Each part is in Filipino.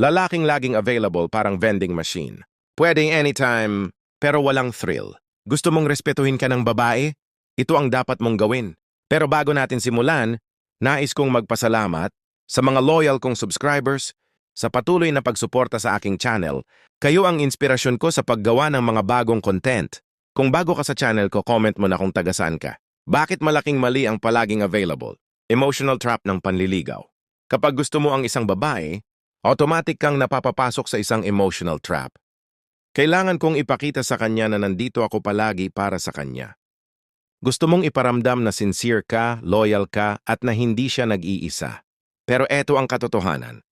Lalaking laging available parang vending machine. Pwedeng anytime, pero walang thrill. Gusto mong respetuhin ka ng babae? Ito ang dapat mong gawin. Pero bago natin simulan, nais kong magpasalamat sa mga loyal kong subscribers sa patuloy na pagsuporta sa aking channel. Kayo ang inspirasyon ko sa paggawa ng mga bagong content. Kung bago ka sa channel ko, comment mo na kung tagasaan ka. Bakit malaking mali ang palaging available? Emotional trap ng panliligaw. Kapag gusto mo ang isang babae, automatic kang napapapasok sa isang emotional trap. Kailangan kong ipakita sa kanya na nandito ako palagi para sa kanya. Gusto mong iparamdam na sincere ka, loyal ka, at na hindi siya nag-iisa. Pero eto ang katotohanan.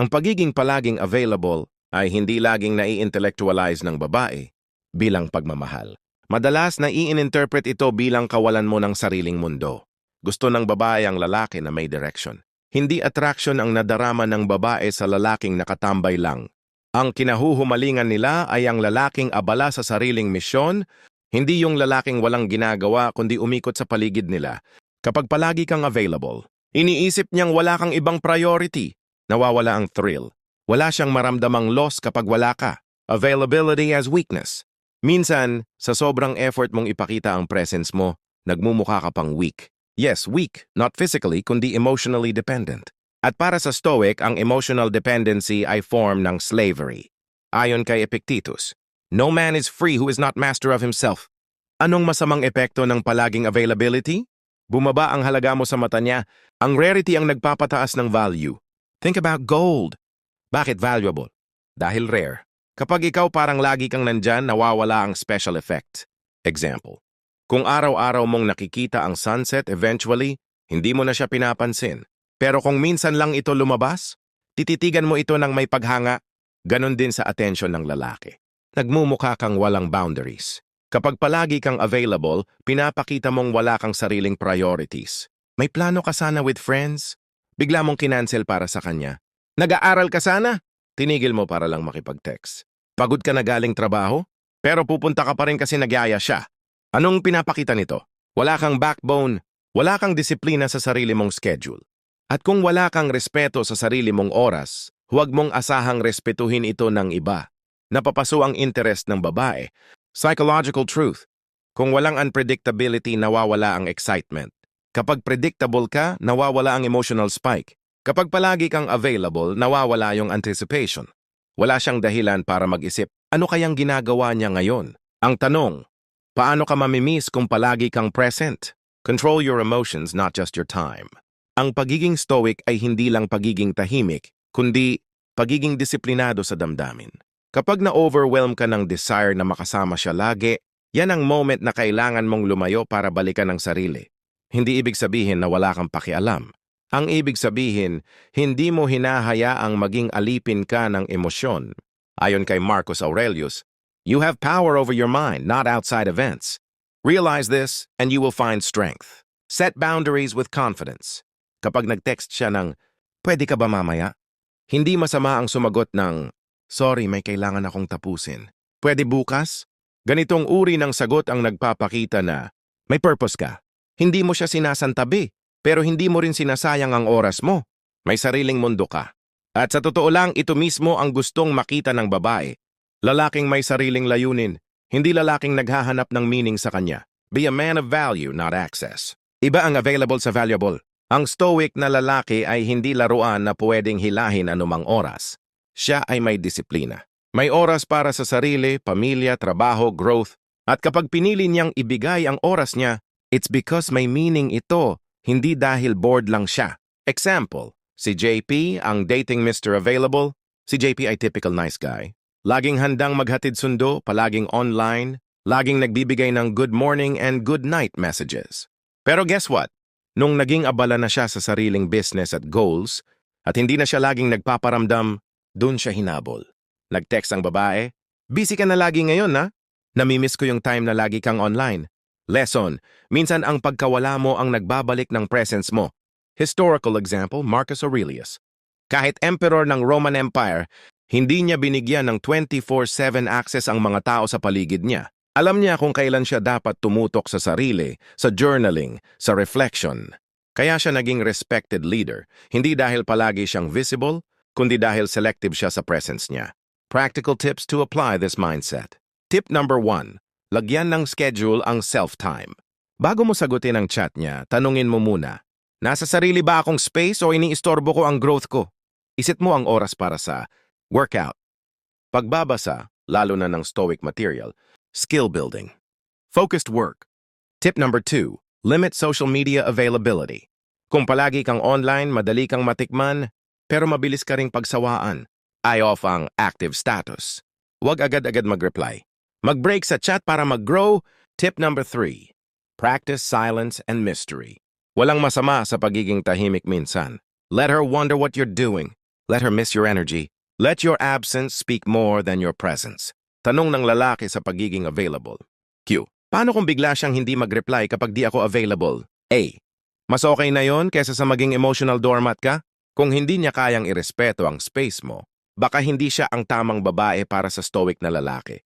Ang pagiging palaging available ay hindi laging nai-intellectualize ng babae bilang pagmamahal. Madalas na i-interpret ito bilang kawalan mo ng sariling mundo. Gusto ng babae ang lalaki na may direction. Hindi attraction ang nadarama ng babae sa lalaking nakatambay lang. Ang kinahuhumalingan nila ay ang lalaking abala sa sariling misyon, hindi yung lalaking walang ginagawa kundi umikot sa paligid nila. Kapag palagi kang available, iniisip niyang wala kang ibang priority, nawawala ang thrill. Wala siyang maramdamang loss kapag wala ka. Availability as weakness. Minsan, sa sobrang effort mong ipakita ang presence mo, nagmumukha ka pang weak. Yes, weak, not physically, kundi emotionally dependent. At para sa Stoic, ang emotional dependency ay form ng slavery. Ayon kay Epictetus, no man is free who is not master of himself. Anong masamang epekto ng palaging availability? Bumaba ang halaga mo sa mata niya. Ang rarity ang nagpapataas ng value. Think about gold. Bakit valuable? Dahil rare. Kapag ikaw parang lagi kang nandyan, nawawala ang special effect. Example. Kung araw-araw mong nakikita ang sunset, eventually, hindi mo na siya pinapansin. Pero kung minsan lang ito lumabas, tititigan mo ito ng may paghanga, ganon din sa atensyon ng lalaki. Nagmumukha kang walang boundaries. Kapag palagi kang available, pinapakita mong wala kang sariling priorities. May plano ka sana with friends? Bigla mong kinansel para sa kanya. Nag-aaral ka sana? Tinigil mo para lang makipag-text. Pagod ka na galing trabaho? Pero pupunta ka pa rin kasi nagyaya siya. Anong pinapakita nito? Wala kang backbone, wala kang disiplina sa sarili mong schedule. At kung wala kang respeto sa sarili mong oras, huwag mong asahang respetuhin ito ng iba. Napapaso ang interest ng babae. Psychological truth. Kung walang unpredictability, nawawala ang excitement. Kapag predictable ka, nawawala ang emotional spike. Kapag palagi kang available, nawawala yung anticipation. Wala siyang dahilan para mag-isip, ano kayang ginagawa niya ngayon? Ang tanong, paano ka mamimiss kung palagi kang present? Control your emotions, not just your time. Ang pagiging stoic ay hindi lang pagiging tahimik, kundi pagiging disiplinado sa damdamin. Kapag na-overwhelm ka ng desire na makasama siya lagi, yan ang moment na kailangan mong lumayo para balikan ang sarili. Hindi ibig sabihin na wala kang pakialam. Ang ibig sabihin, hindi mo hinahayaang maging alipin ka ng emosyon. Ayon kay Marcus Aurelius, you have power over your mind, not outside events. Realize this, and you will find strength. Set boundaries with confidence. Kapag nag-text siya ng, pwede ka ba mamaya? Hindi masama ang sumagot ng, sorry, may kailangan akong tapusin. Pwede bukas? Ganitong uri ng sagot ang nagpapakita na, may purpose ka. Hindi mo siya sinasantabi pero hindi mo rin sinasayang ang oras mo. May sariling mundo ka. At sa totoo lang, ito mismo ang gustong makita ng babae. Lalaking may sariling layunin, hindi lalaking naghahanap ng meaning sa kanya. Be a man of value, not access. Iba ang available sa valuable. Ang stoic na lalaki ay hindi laruan na pwedeng hilahin anumang oras. Siya ay may disiplina. May oras para sa sarili, pamilya, trabaho, growth. At kapag pinili niyang ibigay ang oras niya, it's because may meaning ito hindi dahil bored lang siya. Example, si JP ang dating Mr. Available. Si JP ay typical nice guy. Laging handang maghatid sundo, palaging online, laging nagbibigay ng good morning and good night messages. Pero guess what? Nung naging abala na siya sa sariling business at goals, at hindi na siya laging nagpaparamdam, dun siya hinabol. Nag-text ang babae, Busy ka na lagi ngayon, na? Namimiss ko yung time na lagi kang online. Lesson, minsan ang pagkawala mo ang nagbabalik ng presence mo. Historical example, Marcus Aurelius. Kahit emperor ng Roman Empire, hindi niya binigyan ng 24-7 access ang mga tao sa paligid niya. Alam niya kung kailan siya dapat tumutok sa sarili, sa journaling, sa reflection. Kaya siya naging respected leader, hindi dahil palagi siyang visible, kundi dahil selective siya sa presence niya. Practical tips to apply this mindset. Tip number one, lagyan ng schedule ang self-time. Bago mo sagutin ang chat niya, tanungin mo muna, nasa sarili ba akong space o iniistorbo ko ang growth ko? Isit mo ang oras para sa workout. Pagbabasa, lalo na ng stoic material, skill building. Focused work. Tip number two, limit social media availability. Kung palagi kang online, madali kang matikman, pero mabilis ka ring pagsawaan. Eye off ang active status. Huwag agad-agad mag-reply. Mag-break sa chat para mag-grow. Tip number three, practice silence and mystery. Walang masama sa pagiging tahimik minsan. Let her wonder what you're doing. Let her miss your energy. Let your absence speak more than your presence. Tanong ng lalaki sa pagiging available. Q. Paano kung bigla siyang hindi mag-reply kapag di ako available? A. Mas okay na yon kesa sa maging emotional doormat ka? Kung hindi niya kayang irespeto ang space mo, baka hindi siya ang tamang babae para sa stoic na lalaki.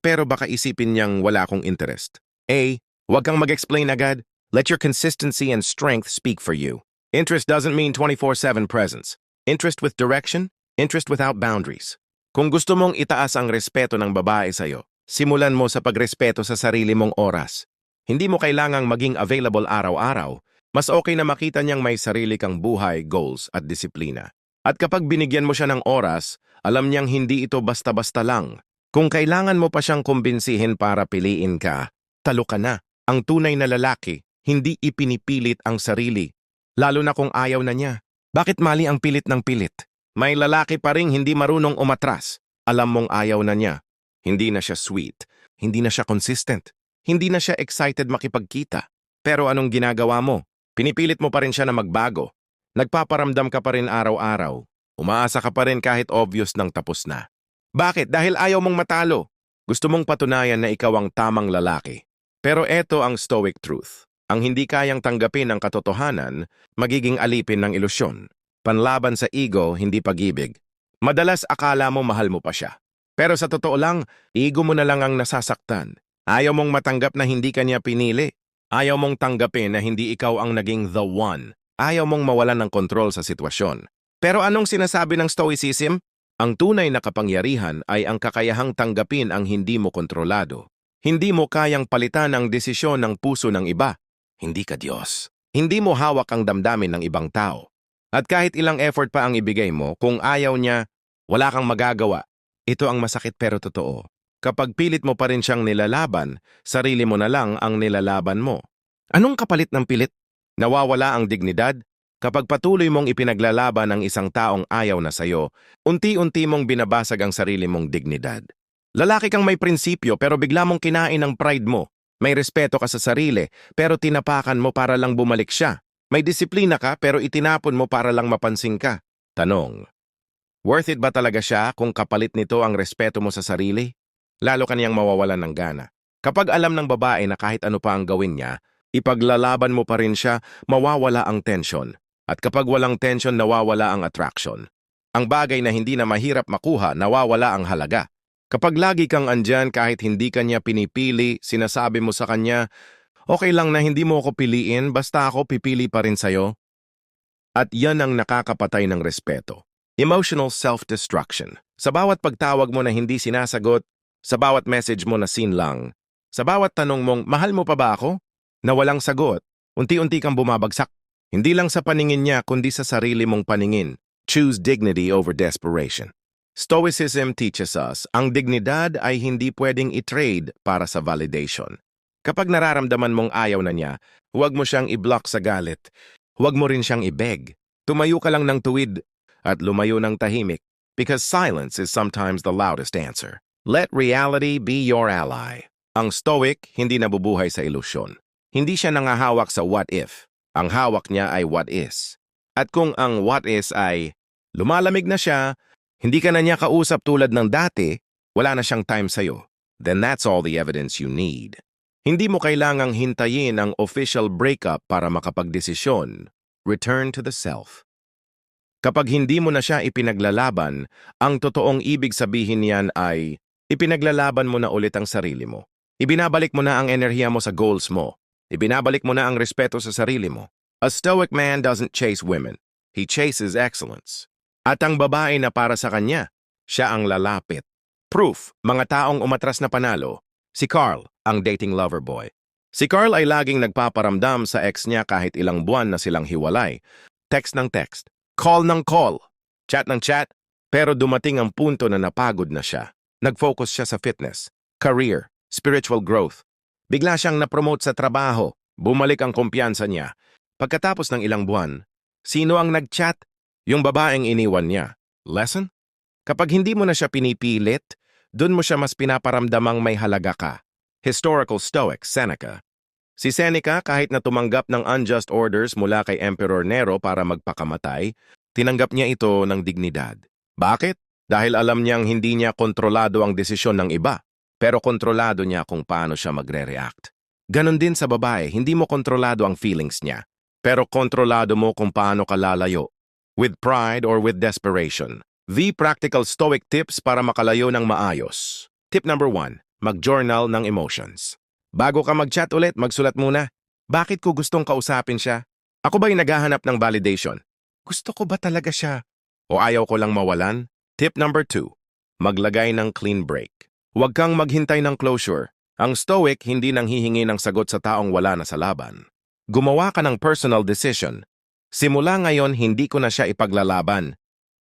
Pero baka isipin niyang wala akong interest. A. Huwag kang mag-explain agad. Let your consistency and strength speak for you. Interest doesn't mean 24-7 presence. Interest with direction, interest without boundaries. Kung gusto mong itaas ang respeto ng babae sa'yo, simulan mo sa pagrespeto sa sarili mong oras. Hindi mo kailangang maging available araw-araw. Mas okay na makita niyang may sarili kang buhay, goals at disiplina. At kapag binigyan mo siya ng oras, alam niyang hindi ito basta-basta lang. Kung kailangan mo pa siyang kumbinsihin para piliin ka, talo ka na. Ang tunay na lalaki, hindi ipinipilit ang sarili. Lalo na kung ayaw na niya. Bakit mali ang pilit ng pilit? May lalaki pa ring hindi marunong umatras. Alam mong ayaw na niya. Hindi na siya sweet. Hindi na siya consistent. Hindi na siya excited makipagkita. Pero anong ginagawa mo? Pinipilit mo pa rin siya na magbago. Nagpaparamdam ka pa rin araw-araw. Umaasa ka pa rin kahit obvious nang tapos na. Bakit? Dahil ayaw mong matalo. Gusto mong patunayan na ikaw ang tamang lalaki. Pero eto ang stoic truth. Ang hindi kayang tanggapin ang katotohanan, magiging alipin ng ilusyon. Panlaban sa ego, hindi pag-ibig. Madalas akala mo mahal mo pa siya. Pero sa totoo lang, ego mo na lang ang nasasaktan. Ayaw mong matanggap na hindi ka niya pinili. Ayaw mong tanggapin na hindi ikaw ang naging the one. Ayaw mong mawalan ng kontrol sa sitwasyon. Pero anong sinasabi ng Stoicism? Ang tunay na kapangyarihan ay ang kakayahang tanggapin ang hindi mo kontrolado. Hindi mo kayang palitan ang desisyon ng puso ng iba. Hindi ka Diyos. Hindi mo hawak ang damdamin ng ibang tao. At kahit ilang effort pa ang ibigay mo, kung ayaw niya, wala kang magagawa. Ito ang masakit pero totoo. Kapag pilit mo pa rin siyang nilalaban, sarili mo na lang ang nilalaban mo. Anong kapalit ng pilit? Nawawala ang dignidad? Kapag patuloy mong ipinaglalaban ang isang taong ayaw na sayo, unti-unti mong binabasag ang sarili mong dignidad. Lalaki kang may prinsipyo pero bigla mong kinain ang pride mo. May respeto ka sa sarili pero tinapakan mo para lang bumalik siya. May disiplina ka pero itinapon mo para lang mapansin ka. Tanong, worth it ba talaga siya kung kapalit nito ang respeto mo sa sarili? Lalo kaniyang mawawalan ng gana. Kapag alam ng babae na kahit ano pa ang gawin niya, ipaglalaban mo pa rin siya, mawawala ang tension. At kapag walang tension, nawawala ang attraction. Ang bagay na hindi na mahirap makuha, nawawala ang halaga. Kapag lagi kang andyan kahit hindi kanya pinipili, sinasabi mo sa kanya, okay lang na hindi mo ako piliin, basta ako pipili pa rin sa'yo. At yan ang nakakapatay ng respeto. Emotional self-destruction. Sa bawat pagtawag mo na hindi sinasagot, sa bawat message mo na sin lang, sa bawat tanong mong, mahal mo pa ba ako? Na walang sagot, unti-unti kang bumabagsak. Hindi lang sa paningin niya, kundi sa sarili mong paningin. Choose dignity over desperation. Stoicism teaches us, ang dignidad ay hindi pwedeng i-trade para sa validation. Kapag nararamdaman mong ayaw na niya, huwag mo siyang i-block sa galit. Huwag mo rin siyang i-beg. Tumayo ka lang ng tuwid at lumayo ng tahimik because silence is sometimes the loudest answer. Let reality be your ally. Ang Stoic hindi nabubuhay sa ilusyon. Hindi siya nangahawak sa what if. Ang hawak niya ay what is. At kung ang what is ay lumalamig na siya, hindi ka na niya kausap tulad ng dati, wala na siyang time sa'yo, then that's all the evidence you need. Hindi mo kailangang hintayin ang official breakup para makapagdesisyon. Return to the self. Kapag hindi mo na siya ipinaglalaban, ang totoong ibig sabihin niyan ay ipinaglalaban mo na ulit ang sarili mo. Ibinabalik mo na ang enerhiya mo sa goals mo. Ibinabalik mo na ang respeto sa sarili mo. A stoic man doesn't chase women. He chases excellence. At ang babae na para sa kanya, siya ang lalapit. Proof, mga taong umatras na panalo. Si Carl, ang dating lover boy. Si Carl ay laging nagpaparamdam sa ex niya kahit ilang buwan na silang hiwalay. Text ng text, call ng call, chat ng chat, pero dumating ang punto na napagod na siya. Nag-focus siya sa fitness, career, spiritual growth. Bigla siyang napromote sa trabaho, bumalik ang kumpiyansa niya. Pagkatapos ng ilang buwan, sino ang nag-chat? Yung babaeng iniwan niya. Lesson? Kapag hindi mo na siya pinipilit, dun mo siya mas pinaparamdamang may halaga ka. Historical Stoic, Seneca. Si Seneca, kahit na tumanggap ng unjust orders mula kay Emperor Nero para magpakamatay, tinanggap niya ito ng dignidad. Bakit? Dahil alam niyang hindi niya kontrolado ang desisyon ng iba, pero kontrolado niya kung paano siya magre-react. Ganon din sa babae, hindi mo kontrolado ang feelings niya, pero kontrolado mo kung paano ka lalayo. With pride or with desperation. The practical stoic tips para makalayo ng maayos. Tip number one, mag-journal ng emotions. Bago ka mag-chat ulit, magsulat muna. Bakit ko gustong kausapin siya? Ako ba'y naghahanap ng validation? Gusto ko ba talaga siya? O ayaw ko lang mawalan? Tip number two, maglagay ng clean break. Huwag kang maghintay ng closure. Ang stoic hindi nang hihingi ng sagot sa taong wala na sa laban. Gumawa ka ng personal decision. Simula ngayon, hindi ko na siya ipaglalaban.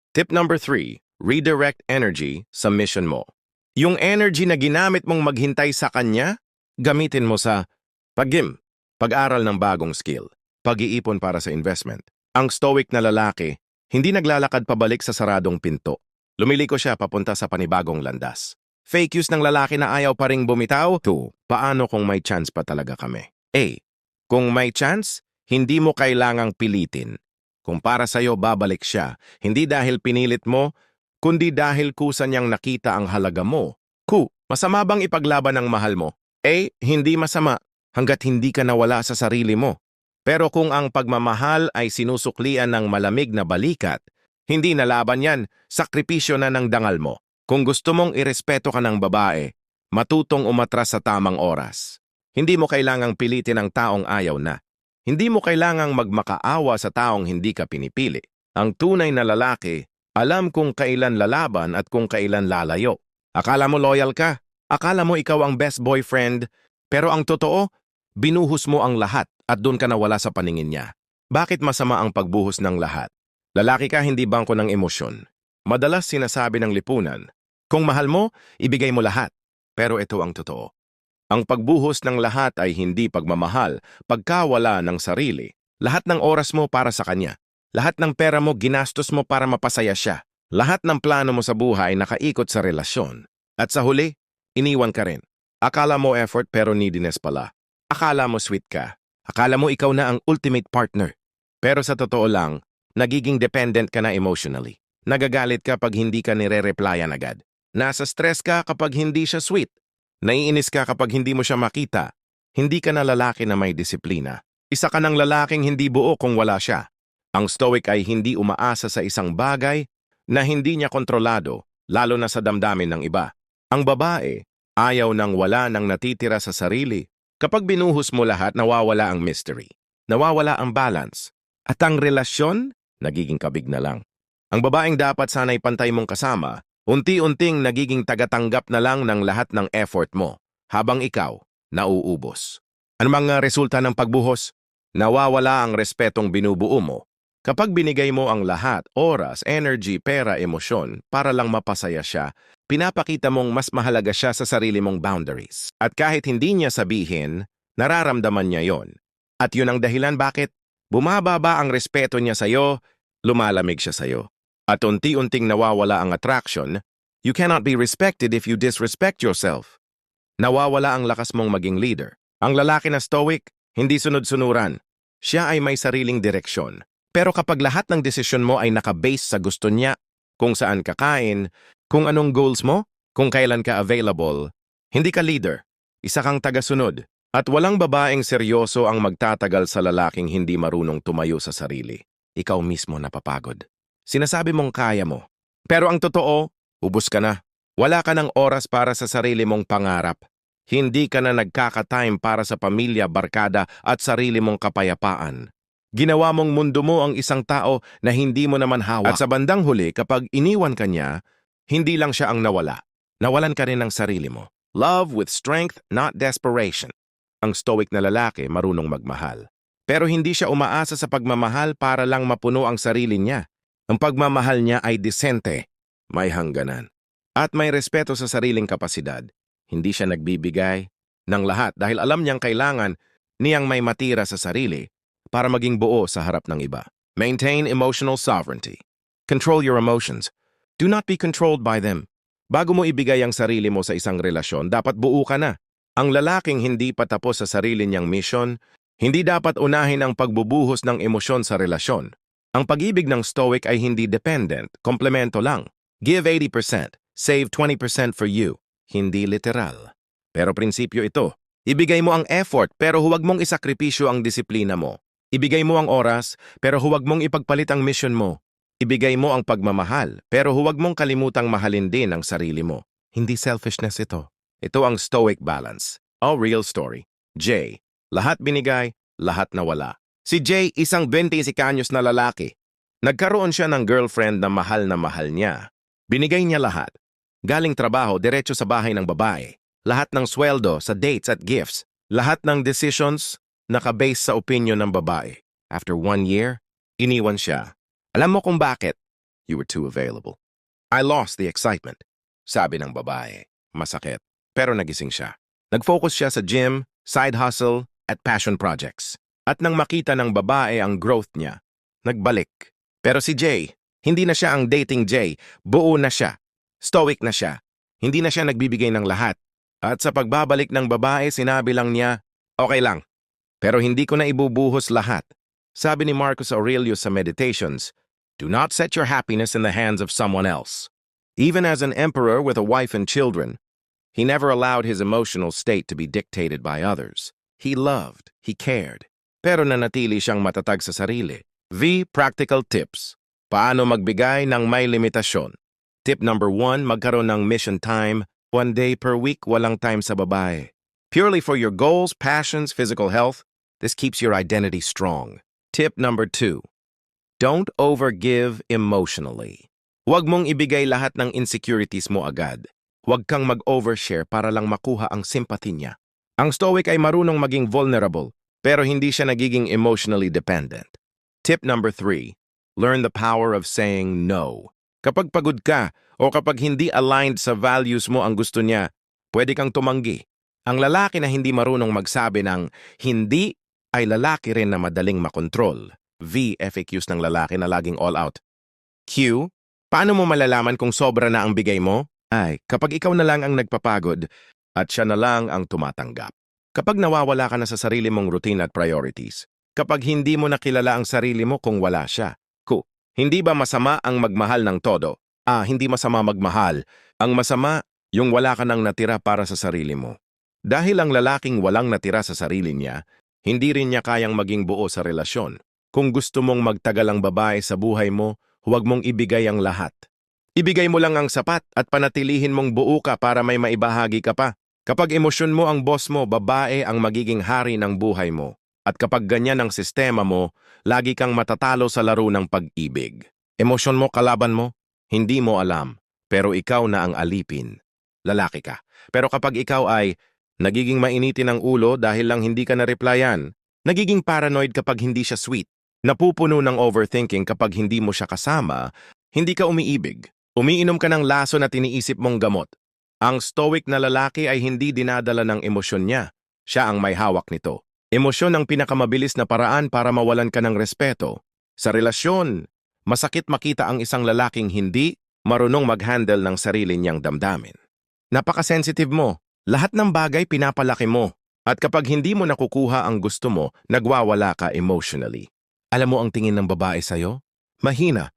Tip number three, redirect energy sa mission mo. Yung energy na ginamit mong maghintay sa kanya, gamitin mo sa pag-gym, pag-aral ng bagong skill, pag-iipon para sa investment. Ang stoic na lalaki, hindi naglalakad pabalik sa saradong pinto. Lumiliko siya papunta sa panibagong landas. Fake use ng lalaki na ayaw pa ring bumitaw? 2. Paano kung may chance pa talaga kami? A. Kung may chance, hindi mo kailangang pilitin. Kung para sa'yo babalik siya, hindi dahil pinilit mo, kundi dahil kusa niyang nakita ang halaga mo. Q. Masama bang ipaglaban ang mahal mo? A. Hindi masama hanggat hindi ka nawala sa sarili mo. Pero kung ang pagmamahal ay sinusuklian ng malamig na balikat, hindi na laban yan, sakripisyo na ng dangal mo. Kung gusto mong irespeto ka ng babae, matutong umatras sa tamang oras. Hindi mo kailangang pilitin ang taong ayaw na. Hindi mo kailangang magmakaawa sa taong hindi ka pinipili. Ang tunay na lalaki, alam kung kailan lalaban at kung kailan lalayo. Akala mo loyal ka, akala mo ikaw ang best boyfriend, pero ang totoo, binuhos mo ang lahat at doon ka nawala sa paningin niya. Bakit masama ang pagbuhos ng lahat? Lalaki ka hindi bangko ng emosyon. Madalas sinasabi ng lipunan, kung mahal mo, ibigay mo lahat. Pero ito ang totoo. Ang pagbuhos ng lahat ay hindi pagmamahal, pagkawala ng sarili. Lahat ng oras mo para sa kanya. Lahat ng pera mo ginastos mo para mapasaya siya. Lahat ng plano mo sa buhay nakaikot sa relasyon. At sa huli, iniwan ka rin. Akala mo effort pero neediness pala. Akala mo sweet ka. Akala mo ikaw na ang ultimate partner. Pero sa totoo lang, nagiging dependent ka na emotionally. Nagagalit ka pag hindi ka nire-replyan agad. Nasa stress ka kapag hindi siya sweet. Naiinis ka kapag hindi mo siya makita. Hindi ka na lalaki na may disiplina. Isa ka ng lalaking hindi buo kung wala siya. Ang stoic ay hindi umaasa sa isang bagay na hindi niya kontrolado, lalo na sa damdamin ng iba. Ang babae, ayaw nang wala nang natitira sa sarili. Kapag binuhos mo lahat, nawawala ang mystery. Nawawala ang balance. At ang relasyon, nagiging kabig na lang. Ang babaeng dapat sana'y pantay mong kasama, Unti-unting nagiging tagatanggap na lang ng lahat ng effort mo, habang ikaw, nauubos. Ano mga resulta ng pagbuhos? Nawawala ang respetong binubuo mo. Kapag binigay mo ang lahat, oras, energy, pera, emosyon, para lang mapasaya siya, pinapakita mong mas mahalaga siya sa sarili mong boundaries. At kahit hindi niya sabihin, nararamdaman niya yon. At yun ang dahilan bakit bumababa ang respeto niya sa'yo, lumalamig siya sa'yo at unti-unting nawawala ang attraction, you cannot be respected if you disrespect yourself. Nawawala ang lakas mong maging leader. Ang lalaki na stoic, hindi sunod-sunuran. Siya ay may sariling direksyon. Pero kapag lahat ng desisyon mo ay nakabase sa gusto niya, kung saan kakain, kung anong goals mo, kung kailan ka available, hindi ka leader, isa kang tagasunod. At walang babaeng seryoso ang magtatagal sa lalaking hindi marunong tumayo sa sarili. Ikaw mismo napapagod. Sinasabi mong kaya mo. Pero ang totoo, ubus ka na. Wala ka ng oras para sa sarili mong pangarap. Hindi ka na nagkaka-time para sa pamilya, barkada at sarili mong kapayapaan. Ginawa mong mundo mo ang isang tao na hindi mo naman hawak. At sa bandang huli, kapag iniwan ka niya, hindi lang siya ang nawala. Nawalan ka rin ng sarili mo. Love with strength, not desperation. Ang stoic na lalaki marunong magmahal. Pero hindi siya umaasa sa pagmamahal para lang mapuno ang sarili niya. Ang pagmamahal niya ay disente, may hangganan. At may respeto sa sariling kapasidad. Hindi siya nagbibigay ng lahat dahil alam niyang kailangan niyang may matira sa sarili para maging buo sa harap ng iba. Maintain emotional sovereignty. Control your emotions. Do not be controlled by them. Bago mo ibigay ang sarili mo sa isang relasyon, dapat buo ka na. Ang lalaking hindi pa tapos sa sarili niyang mission, hindi dapat unahin ang pagbubuhos ng emosyon sa relasyon. Ang pag-ibig ng stoic ay hindi dependent, komplemento lang. Give 80%, save 20% for you. Hindi literal. Pero prinsipyo ito. Ibigay mo ang effort pero huwag mong isakripisyo ang disiplina mo. Ibigay mo ang oras pero huwag mong ipagpalit ang mission mo. Ibigay mo ang pagmamahal pero huwag mong kalimutang mahalin din ang sarili mo. Hindi selfishness ito. Ito ang stoic balance. A real story. J. Lahat binigay, lahat nawala. Si Jay, isang 26 anyos na lalaki. Nagkaroon siya ng girlfriend na mahal na mahal niya. Binigay niya lahat. Galing trabaho, diretso sa bahay ng babae. Lahat ng sweldo sa dates at gifts. Lahat ng decisions nakabase sa opinion ng babae. After one year, iniwan siya. Alam mo kung bakit? You were too available. I lost the excitement. Sabi ng babae. Masakit. Pero nagising siya. Nag-focus siya sa gym, side hustle, at passion projects. At nang makita ng babae ang growth niya, nagbalik. Pero si Jay, hindi na siya ang dating Jay, buo na siya. Stoic na siya. Hindi na siya nagbibigay ng lahat. At sa pagbabalik ng babae, sinabi lang niya, okay lang. Pero hindi ko na ibubuhos lahat. Sabi ni Marcus Aurelius sa Meditations, Do not set your happiness in the hands of someone else. Even as an emperor with a wife and children, he never allowed his emotional state to be dictated by others. He loved, he cared, pero nanatili siyang matatag sa sarili. V. Practical Tips Paano magbigay ng may limitasyon? Tip number one, magkaroon ng mission time. One day per week, walang time sa babae. Purely for your goals, passions, physical health, this keeps your identity strong. Tip number two, don't overgive emotionally. Huwag mong ibigay lahat ng insecurities mo agad. Huwag kang mag-overshare para lang makuha ang sympathy niya. Ang stoic ay marunong maging vulnerable, pero hindi siya nagiging emotionally dependent. Tip number three, learn the power of saying no. Kapag pagod ka o kapag hindi aligned sa values mo ang gusto niya, pwede kang tumanggi. Ang lalaki na hindi marunong magsabi ng hindi ay lalaki rin na madaling makontrol. V. FAQs ng lalaki na laging all out. Q. Paano mo malalaman kung sobra na ang bigay mo? Ay, kapag ikaw na lang ang nagpapagod at siya na lang ang tumatanggap. Kapag nawawala ka na sa sarili mong routine at priorities. Kapag hindi mo nakilala ang sarili mo kung wala siya. Q. Hindi ba masama ang magmahal ng todo? Ah, hindi masama magmahal. Ang masama, yung wala ka nang natira para sa sarili mo. Dahil ang lalaking walang natira sa sarili niya, hindi rin niya kayang maging buo sa relasyon. Kung gusto mong magtagal ang babae sa buhay mo, huwag mong ibigay ang lahat. Ibigay mo lang ang sapat at panatilihin mong buo ka para may maibahagi ka pa. Kapag emosyon mo ang boss mo, babae ang magiging hari ng buhay mo. At kapag ganyan ang sistema mo, lagi kang matatalo sa laro ng pag-ibig. Emosyon mo kalaban mo, hindi mo alam, pero ikaw na ang alipin. Lalaki ka. Pero kapag ikaw ay nagiging mainitin ang ulo dahil lang hindi ka na-replyan, nagiging paranoid kapag hindi siya sweet, napupuno ng overthinking kapag hindi mo siya kasama, hindi ka umiibig. Umiinom ka ng laso na tiniisip mong gamot. Ang stoic na lalaki ay hindi dinadala ng emosyon niya. Siya ang may hawak nito. Emosyon ang pinakamabilis na paraan para mawalan ka ng respeto. Sa relasyon, masakit makita ang isang lalaking hindi marunong mag-handle ng sarili niyang damdamin. Napaka-sensitive mo. Lahat ng bagay pinapalaki mo. At kapag hindi mo nakukuha ang gusto mo, nagwawala ka emotionally. Alam mo ang tingin ng babae sa'yo? Mahina.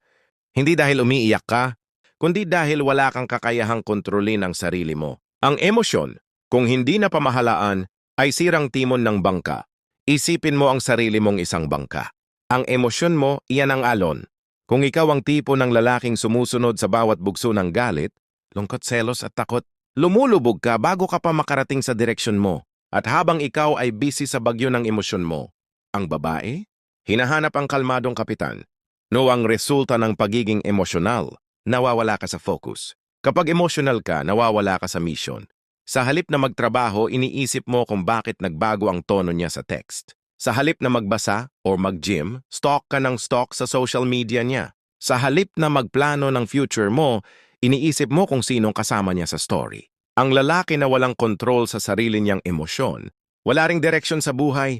Hindi dahil umiiyak ka, kundi dahil wala kang kakayahang kontrolin ang sarili mo. Ang emosyon, kung hindi na pamahalaan, ay sirang timon ng bangka. Isipin mo ang sarili mong isang bangka. Ang emosyon mo, iyan ang alon. Kung ikaw ang tipo ng lalaking sumusunod sa bawat bugso ng galit, lungkot, selos at takot, lumulubog ka bago ka pa makarating sa direksyon mo. At habang ikaw ay busy sa bagyo ng emosyon mo, ang babae, hinahanap ang kalmadong kapitan. No ang resulta ng pagiging emosyonal, nawawala ka sa focus. Kapag emotional ka, nawawala ka sa mission. Sa halip na magtrabaho, iniisip mo kung bakit nagbago ang tono niya sa text. Sa halip na magbasa or mag-gym, stalk ka ng stalk sa social media niya. Sa halip na magplano ng future mo, iniisip mo kung sinong kasama niya sa story. Ang lalaki na walang kontrol sa sarili niyang emosyon, wala ring direksyon sa buhay,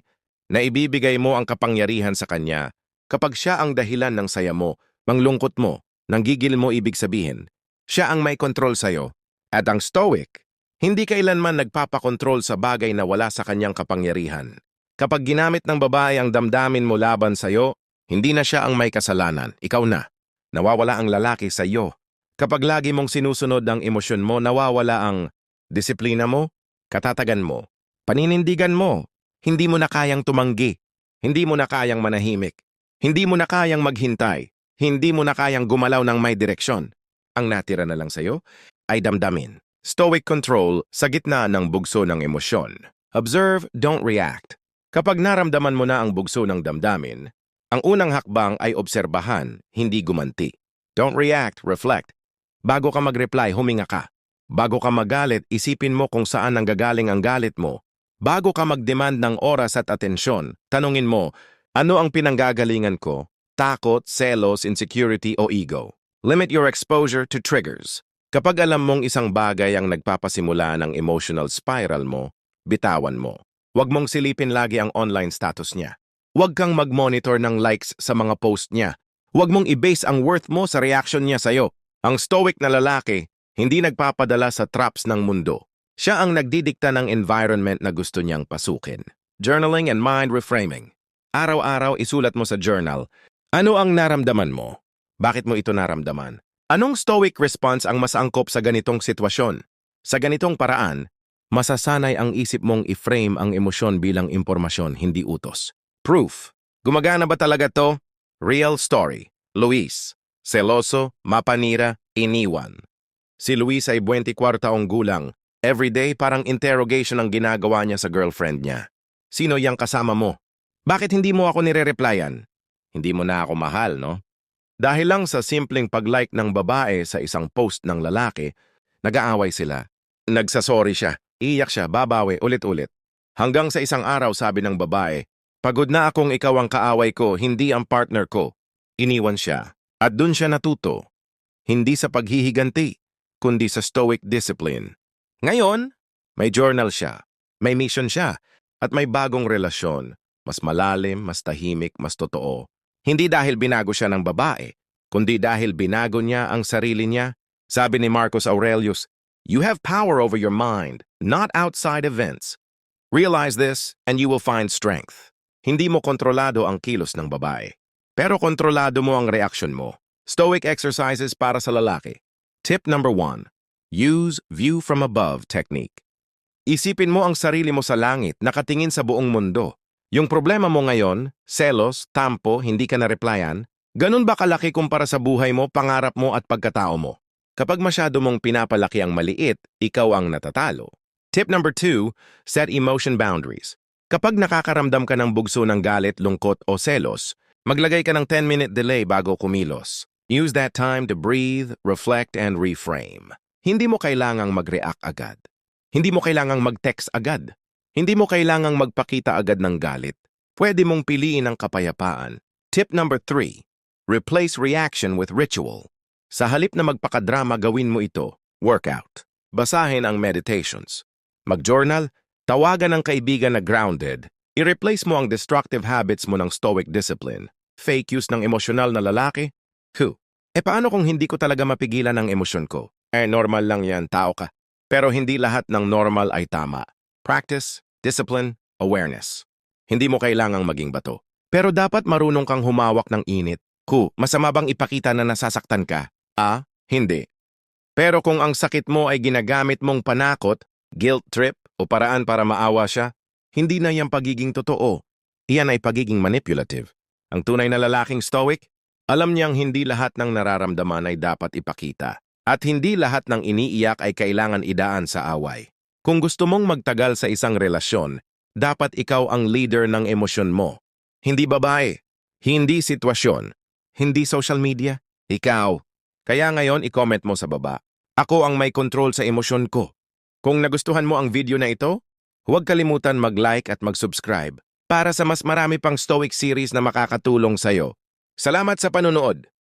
na ibibigay mo ang kapangyarihan sa kanya kapag siya ang dahilan ng saya mo, manglungkot mo, nanggigil mo ibig sabihin. Siya ang may kontrol sa'yo. At ang stoic, hindi kailanman nagpapakontrol sa bagay na wala sa kanyang kapangyarihan. Kapag ginamit ng babae ang damdamin mo laban sa'yo, hindi na siya ang may kasalanan, ikaw na. Nawawala ang lalaki sa iyo. Kapag lagi mong sinusunod ang emosyon mo, nawawala ang disiplina mo, katatagan mo, paninindigan mo, hindi mo na kayang tumanggi, hindi mo na kayang manahimik, hindi mo na kayang maghintay, hindi mo na kayang gumalaw ng may direksyon. Ang natira na lang sa'yo ay damdamin. Stoic control sa gitna ng bugso ng emosyon. Observe, don't react. Kapag naramdaman mo na ang bugso ng damdamin, ang unang hakbang ay obserbahan, hindi gumanti. Don't react, reflect. Bago ka mag-reply, huminga ka. Bago ka magalit, isipin mo kung saan nanggagaling ang galit mo. Bago ka mag-demand ng oras at atensyon, tanungin mo, ano ang pinanggagalingan ko? Takot, selos, insecurity o ego? Limit your exposure to triggers. Kapag alam mong isang bagay ang nagpapasimula ng emotional spiral mo, bitawan mo. Huwag mong silipin lagi ang online status niya. Huwag kang mag-monitor ng likes sa mga post niya. Huwag mong i-base ang worth mo sa reaction niya sa'yo. Ang stoic na lalaki, hindi nagpapadala sa traps ng mundo. Siya ang nagdidikta ng environment na gusto niyang pasukin. Journaling and mind reframing. Araw-araw isulat mo sa journal, ano ang naramdaman mo? Bakit mo ito naramdaman? Anong stoic response ang mas angkop sa ganitong sitwasyon? Sa ganitong paraan, masasanay ang isip mong i-frame ang emosyon bilang impormasyon, hindi utos. Proof. Gumagana ba talaga to? Real story. Luis. Seloso, mapanira, iniwan. Si Luis ay 24 taong gulang. Everyday parang interrogation ang ginagawa niya sa girlfriend niya. Sino yang kasama mo? Bakit hindi mo ako nire-replyan? Hindi mo na ako mahal, no? Dahil lang sa simpleng pag-like ng babae sa isang post ng lalaki, nag-aaway sila. Nagsasorry siya, iyak siya, babawi, ulit-ulit. Hanggang sa isang araw sabi ng babae, Pagod na akong ikaw ang kaaway ko, hindi ang partner ko. Iniwan siya. At dun siya natuto. Hindi sa paghihiganti, kundi sa stoic discipline. Ngayon, may journal siya, may mission siya, at may bagong relasyon. Mas malalim, mas tahimik, mas totoo. Hindi dahil binago siya ng babae, kundi dahil binago niya ang sarili niya. Sabi ni Marcus Aurelius, You have power over your mind, not outside events. Realize this and you will find strength. Hindi mo kontrolado ang kilos ng babae. Pero kontrolado mo ang reaksyon mo. Stoic exercises para sa lalaki. Tip number one, use view from above technique. Isipin mo ang sarili mo sa langit, nakatingin sa buong mundo. Yung problema mo ngayon, selos, tampo, hindi ka na-replyan, ganun ba kalaki kumpara sa buhay mo, pangarap mo at pagkatao mo? Kapag masyado mong pinapalaki ang maliit, ikaw ang natatalo. Tip number two, set emotion boundaries. Kapag nakakaramdam ka ng bugso ng galit, lungkot o selos, maglagay ka ng 10-minute delay bago kumilos. Use that time to breathe, reflect, and reframe. Hindi mo kailangang mag-react agad. Hindi mo kailangang mag-text agad. Hindi mo kailangang magpakita agad ng galit. Pwede mong piliin ang kapayapaan. Tip number 3. Replace reaction with ritual. Sa halip na magpakadrama, gawin mo ito. Workout. Basahin ang meditations. Mag-journal, tawagan ng kaibigan na grounded. I-replace mo ang destructive habits mo ng stoic discipline. Fake use ng emosyonal na lalaki? Who? E paano kung hindi ko talaga mapigilan ang emosyon ko? Eh, normal lang yan, tao ka. Pero hindi lahat ng normal ay tama. Practice, discipline, awareness. Hindi mo kailangang maging bato. Pero dapat marunong kang humawak ng init. Ku, masama bang ipakita na nasasaktan ka? Ah, hindi. Pero kung ang sakit mo ay ginagamit mong panakot, guilt trip o paraan para maawa siya, hindi na yan pagiging totoo. Iyan ay pagiging manipulative. Ang tunay na lalaking stoic, alam niyang hindi lahat ng nararamdaman ay dapat ipakita. At hindi lahat ng iniiyak ay kailangan idaan sa away. Kung gusto mong magtagal sa isang relasyon, dapat ikaw ang leader ng emosyon mo. Hindi babae, Hindi sitwasyon. Hindi social media. Ikaw. Kaya ngayon, i-comment mo sa baba. Ako ang may control sa emosyon ko. Kung nagustuhan mo ang video na ito, huwag kalimutan mag-like at mag-subscribe para sa mas marami pang Stoic series na makakatulong sa'yo. Salamat sa panonood!